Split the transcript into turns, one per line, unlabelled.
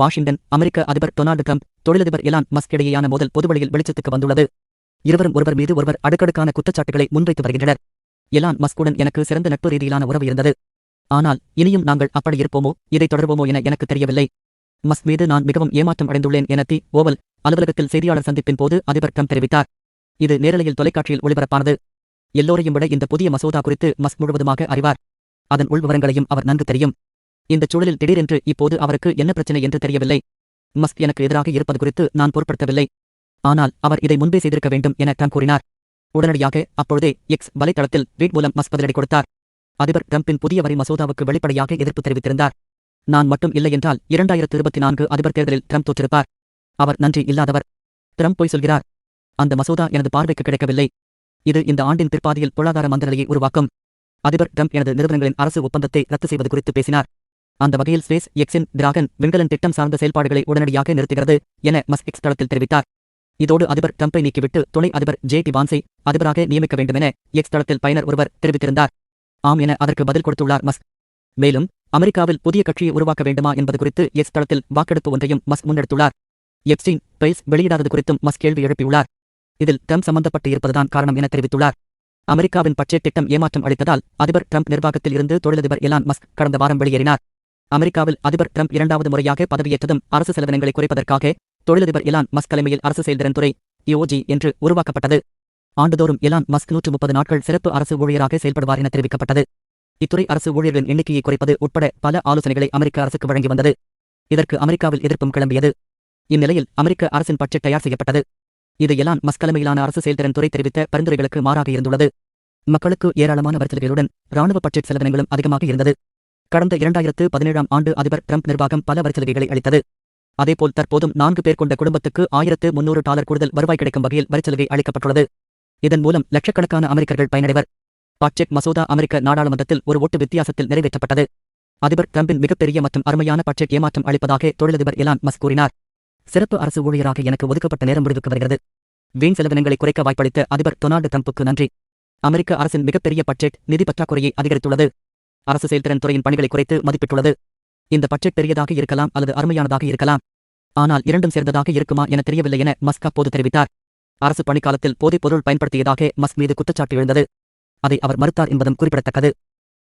Washington அமெரிக்க அதிபர் Donald Trump தொழிலதிபர் எலான் மஸ்க் இடையேயான மோதல் பொதுவழியில் வெளிச்சத்துக்கு வந்துள்ளது. இருவரும் ஒருவர் மீது ஒருவர் அடுக்கடுக்கான குற்றச்சாட்டுகளை முன்வைத்து வருகின்றனர். எலான் மஸ்குடன் எனக்கு சிறந்த நட்பு ரீதியிலான உறவு இருந்தது. ஆனால் இனியும் நாங்கள் அப்படி இருப்போமோ இதை தொடர்வோமோ என எனக்கு தெரியவில்லை. மஸ்க் மீது நான் மிகவும் ஏமாற்றம் அடைந்துள்ளேன் என தி. ஓவல் அலுவலகத்தில் செய்தியாளர் சந்திப்பின் போது அதிபர் ட்ரம்ப் தெரிவித்தார். இது நேரலையில் தொலைக்காட்சியில் ஒளிபரப்பானது. எல்லோரையும் விட இந்த புதிய மசோதா குறித்து மஸ்க் முழுவதுமாக அறிவார். அதன் உள்விவரங்களையும் அவர் நன்கு தெரியும். இந்த சூழலில் திடீரென்று இப்போது அவருக்கு என்ன பிரச்சனை என்று தெரியவில்லை. மஸ்க் எனக்கு எதிராக இருப்பது குறித்து நான் பொருட்படுத்தவில்லை. ஆனால் அவர் இதை முன்பே செய்திருக்க வேண்டும் என ட்ரம்ப் கூறினார். உடனடியாக அப்பொழுதே எக்ஸ் வலைத்தளத்தில் ட்வீட் மூலம் மஸ்க் பதிலடி கொடுத்தார். அதிபர் ட்ரம்பின் புதிய வரி மசோதாவுக்கு வெளிப்படையாக எதிர்ப்பு தெரிவித்திருந்தார். நான் மட்டும் இல்லை என்றால் இரண்டாயிரத்து இருபத்தி நான்கு அதிபர் தேர்தலில் ட்ரம்ப் தோற்றிருப்பார். அவர் நன்றி இல்லாதவர். ட்ரம்ப் பொய் சொல்கிறார். அந்த மசோதா எனது பார்வைக்கு கிடைக்கவில்லை. இது இந்த ஆண்டின் பிற்பாதியில் பொருளாதார மந்தநிலையை உருவாக்கும். அதிபர் ட்ரம்ப் எனது நிறுவனங்களின் அரசு ஒப்பந்தத்தை ரத்து செய்வது குறித்து பேசினார். அந்த வகையில் ஸ்பேஸ் எக்ஸின் டிராகன் விண்கலன் திட்டம் சார்ந்த செயல்பாடுகளை உடனடியாக நிறுத்துகிறது என மஸ்க் எக்ஸ் தளத்தில் தெரிவித்தார். இதோடு அதிபர் ட்ரம்பை நீக்கிவிட்டு துணை அதிபர் ஜே டி வான்ஸை அதிபராக நியமிக்க வேண்டுமென எக்ஸ் தளத்தில் பயனர் ஒருவர் தெரிவித்திருந்தார். ஆம் என அதற்கு பதில் கொடுத்துள்ளார் மஸ்க். மேலும் அமெரிக்காவில் புதிய கட்சியை உருவாக்க வேண்டுமா என்பது குறித்து எக்ஸ் தளத்தில் வாக்கெடுப்பு ஒன்றையும் மஸ்க் முன்னெடுத்துள்ளார். எப்ஸ்டீன் பிரைஸ் வெளியிடாதது குறித்தும் மஸ்க் கேள்வி எழுப்பியுள்ளார். இதில் ட்ரம்ப் சம்பந்தப்பட்டு இருப்பதுதான் காரணம் என தெரிவித்துள்ளார். அமெரிக்காவின் பட்ஜெட் திட்டம் ஏமாற்றம் அளித்ததால் அதிபர் ட்ரம்ப் நிர்வாகத்தில் இருந்து தொழிலதிபர் எலான் மஸ்க் கடந்த வாரம் வெளியேறினார். அமெரிக்காவில் அதிபர் டிரம்ப் இரண்டாவது முறையாக பதவியேற்றதும் அரசு செலவினங்களை குறைப்பதற்காக தொழிலதிபர் எலான் மஸ்க் தலைமையில் அரசு செயல்திறன் துறை இஓஜி என்று உருவாக்கப்பட்டது. ஆண்டுதோறும் எலான் மஸ்க் நூற்று முப்பது நாட்கள் சிறப்பு அரசு ஊழியராக செயல்படுவார் என தெரிவிக்கப்பட்டது. இத்துறை அரசு ஊழியர்களின் எண்ணிக்கையை குறைப்பது உட்பட பல ஆலோசனைகளை அமெரிக்க அரசுக்கு வழங்கி வந்தது. இதற்கு அமெரிக்காவில் எதிர்ப்பும் கிளம்பியது. இந்நிலையில் அமெரிக்க அரசின் பட்ஜெட் தயார் செய்யப்பட்டது. இது எலான் மஸ்க் தலைமையிலான அரசு செயல்திறன் துறை தெரிவித்த பரிந்துரைகளுக்கு மாறாக இருந்துள்ளது. மக்களுக்கு ஏராளமான வரிசல்களுடன் ராணுவ பட்ஜெட் செலவினங்களும் அதிகமாக இருந்தது. கடந்த இரண்டாயிரத்து பதினேழாம் ஆண்டு அதிபர் ட்ரம்ப் நிர்வாகம் பல வரிசலுகைகளை அளித்தது. அதேபோல் தற்போதும் நான்கு பேர் கொண்ட குடும்பத்துக்கு ஆயிரத்து முன்னூறு டாலர் கூடுதல் வருவாய் கிடைக்கும் வகையில் வரிச்சலுகை அளிக்கப்பட்டுள்ளது. இதன் மூலம் லட்சக்கணக்கான அமெரிக்கர்கள் பயனடைவர். பட்ஜெட் மசோதா அமெரிக்க நாடாளுமன்றத்தில் ஒரு ஓட்டு வித்தியாசத்தில் நிறைவேற்றப்பட்டது. அதிபர் டிரம்பின் மிகப்பெரிய மற்றும் அருமையான பட்ஜெட் ஏமாற்றம் அளிப்பதாக தொழிலதிபர் எலான் மஸ் கூறினார். சிறப்பு அரசு ஊழியராக எனக்கு ஒதுக்கப்பட்ட நேரம் முடிவுக்கு வருகிறது. வீண் செலவினங்களை குறைக்க வாய்ப்பளித்த அதிபர் டொனால்டு டிரம்புக்கு நன்றி. அமெரிக்க அரசின் மிகப்பெரிய பட்ஜெட் நிதி பற்றாக்குறையை அதிகரித்துள்ளது. அரசு செயல்திறன் துறையின் பணிகளை குறைத்து மதிப்பிட்டுள்ளது. இந்த பட்ஜெட் பெரியதாக இருக்கலாம் அல்லது அருமையானதாக இருக்கலாம். ஆனால் இரண்டும் சேர்ந்ததாக இருக்குமா என தெரியவில்லை என மஸ்க் அப்போது தெரிவித்தார். அரசு பணிக்காலத்தில் போதைப் பொருள் பயன்படுத்தியதாக மஸ்க் மீது குற்றச்சாட்டு எழுந்தது. அதை அவர் மறுத்தார் என்பதும் குறிப்பிடத்தக்கது.